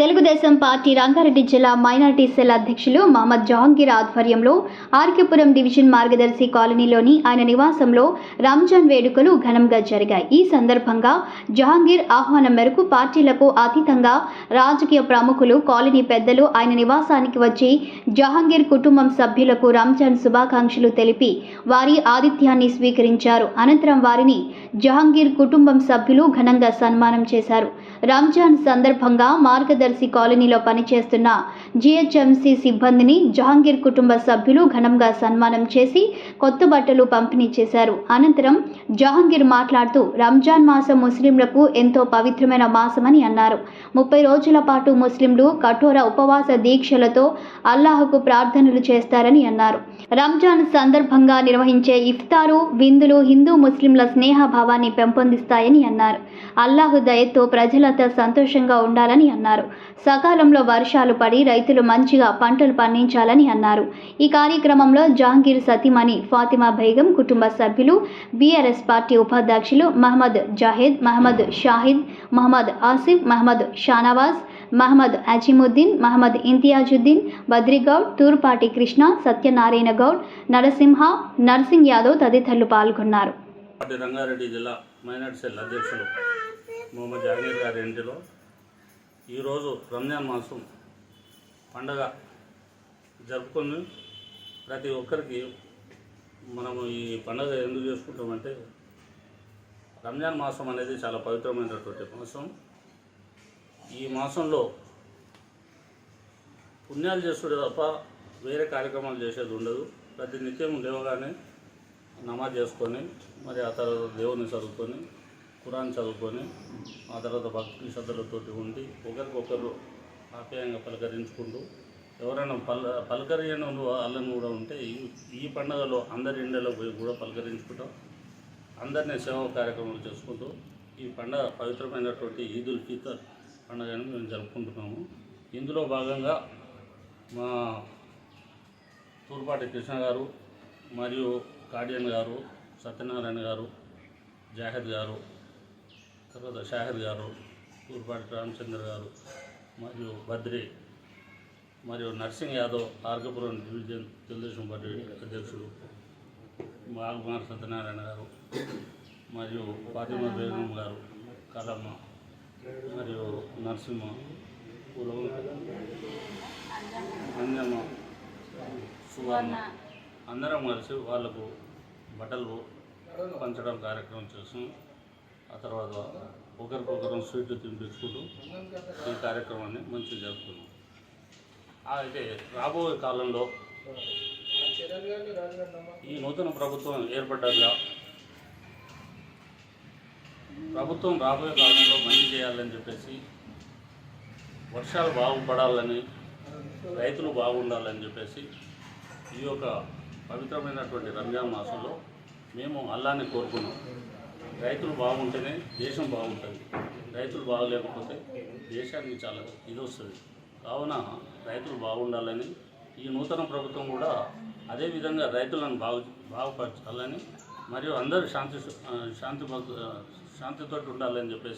Telugudesam party Rangareddy జిల్లా minority cell అధ్యక్షులు మహమ్మద్ జహాంగీర్ ఆధ్వర్యంలో ఆర్కేపురం డివిజన్ మార్గదర్శి కాలనీలోని ఆయన నివాసంలో రంజాన్ వేడుకలు ఘనంగా జరిగాయి. ఈ సందర్భంగా జహాంగీర్ ఆహ్వానం మేరకు పార్టీలకు అతీతంగా రాజకీయ ప్రముఖులు కాలనీ పెద్దలు ఆయన నివాసానికి వచ్చి జహాంగీర్ కుటుంబం సభ్యులకు రంజాన్ శుభాకాంక్షలు తెలిపి వారి ఆతిథ్యాన్ని స్వీకరించారు. అనంతరం వారిని జహాంగీర్ కుటుంబం సభ్యులు ఘనంగా సన్మానం చేశారు. రంజాన్ సందర్భంగా మార్గదర్శి కాలనీలో పనిచేస్తున్న జీహెచ్ఎంసీ సిబ్బందిని జహాంగీర్ కుటుంబ సభ్యులు ఘనంగా సన్మానం చేసి కొత్త బట్టలు పంపిణీ చేశారు. అనంతరం జహాంగీర్ మాట్లాడుతూ రంజాన్ మాసం ముస్లింలకు ఎంతో పవిత్రమైన మాసమని అన్నారు. ముప్పై రోజుల పాటు ముస్లింలు కఠోర ఉపవాస దీక్షలతో అల్లాహకు ప్రార్థనలు చేస్తారని అన్నారు. రంజాన్ సందర్భంగా నిర్వహించే ఇఫ్తారు విందులు హిందూ ముస్లింల స్నేహ భావాన్ని పెంపొందిస్తాయని అన్నారు. అల్లాహు దయతో ప్రజలంతా సంతోషంగా ఉండాలని అన్నారు. సకాలంలో వర్షాలు పడి రైతులు మంచిగా పంటలు పండించాలని అన్నారు. ఈ కార్యక్రమంలో జహాంగీర్ సతీమణి ఫాతిమా బేగం కుటుంబ సభ్యులు బీఆర్ఎస్ పార్టీ ఉపాధ్యక్షులు మహమ్మద్ జాహిద్ మహమ్మద్ షాహిద్ మహమ్మద్ ఆసిఫ్ మహమ్మద్ షానవాజ్ మహమ్మద్ అజీముద్దీన్ మహమ్మద్ ఇంతియాజుద్దీన్ బద్రిగౌడ్ తూర్పాటి కృష్ణ సత్యనారాయణ గౌడ్ నరసింహ నర్సింగ్ యాదవ్ తదితరులు పాల్గొన్నారు. రంగారెడ్డి జిల్లా మైనార్టీ సెల్ అధ్యక్షులు మొహమ్మద్ జహంగీర్ గారి ఇంటిలో ఈరోజు రంజాన్ మాసం పండగ జరుపుకొని ప్రతి ఒక్కరికి మనము ఈ పండగ ఎందుకు చేసుకుంటామంటే రంజాన్ మాసం అనేది చాలా పవిత్రమైనటువంటి మాసం. ఈ మాసంలో పుణ్యాలు చేస్తుండే తప్ప వేరే కార్యక్రమాలు చేసేది ఉండదు. ప్రతి నిత్యం లేవగానే నమాజ్ చేసుకొని మరి ఆ తర్వాత దేవుని చదువుకొని ఖురాన్ చదువుకొని ఆ తర్వాత భక్తి శ్రద్ధలతోటి ఉండి ఒకరికొకరు ఆప్యాయంగా పలకరించుకుంటూ ఎవరైనా పల్ పలకరియని వాళ్ళని కూడా ఉంటే ఈ ఈ పండుగలో అందరి ఇండ్లలో పోయి కూడా పలకరించుకుంటాం. అందరినీ సేవా కార్యక్రమాలు చేసుకుంటూ ఈ పండుగ పవిత్రమైనటువంటి ఈదుల్ ఫితర్ పండుగను మేము జరుపుకుంటున్నాము. ఇందులో భాగంగా మా తూర్పాటి కృష్ణ గారు మరియు కాడియన్ గారు సత్యనారాయణ గారు జాహెద్ గారు తర్వాత షాహిద్ గారు తూర్పాటి రామచంద్ర గారు మరియు బద్రి మరియు నర్సింగ్ యాదవ్ ఆర్గపురం డివిజన్ తెలుగుదేశం పార్టీ అధ్యక్షుడు బాలకుమార్ సత్యనారాయణ గారు మరియు ఫాతిమా బేగం గారు కలమ్మ మరియు నరసింహ కులం అంజమ్మ సువర్ణ అందరం కలిసి వాళ్ళకు బట్టలు పంచడం కార్యక్రమం చేస్తున్నాం. ఆ తర్వాత ఒకరికొకరం స్వీట్లు తినిపించుకుంటూ ఈ కార్యక్రమాన్ని మంచిగా జరుపుకున్నాం. అయితే రాబోయే కాలంలో ఈ నూతన ప్రభుత్వం ఏర్పడ్డాక ప్రభుత్వం రాబోయే కాలంలో మంచి చేయాలని చెప్పేసి వర్షాలు బాగుపడాలని రైతులు బాగుండాలని చెప్పేసి ఈ యొక్క పవిత్రమైనటువంటి రంజాన్ మాసంలో మేము అల్లాన్ని కోరుకున్నాం. రైతులు బాగుంటేనే దేశం బాగుంటుంది. రైతులు బాగలేకపోతే దేశానికి చాలా ఇది వస్తుంది కావున రైతులు బాగుండాలని ఈ నూతన ప్రభుత్వం కూడా అదేవిధంగా రైతులను బాగు బాగుపరచాలని మరియు అందరూ శాంతి శాంతి శాంతితో ఉండాలని చెప్పేసి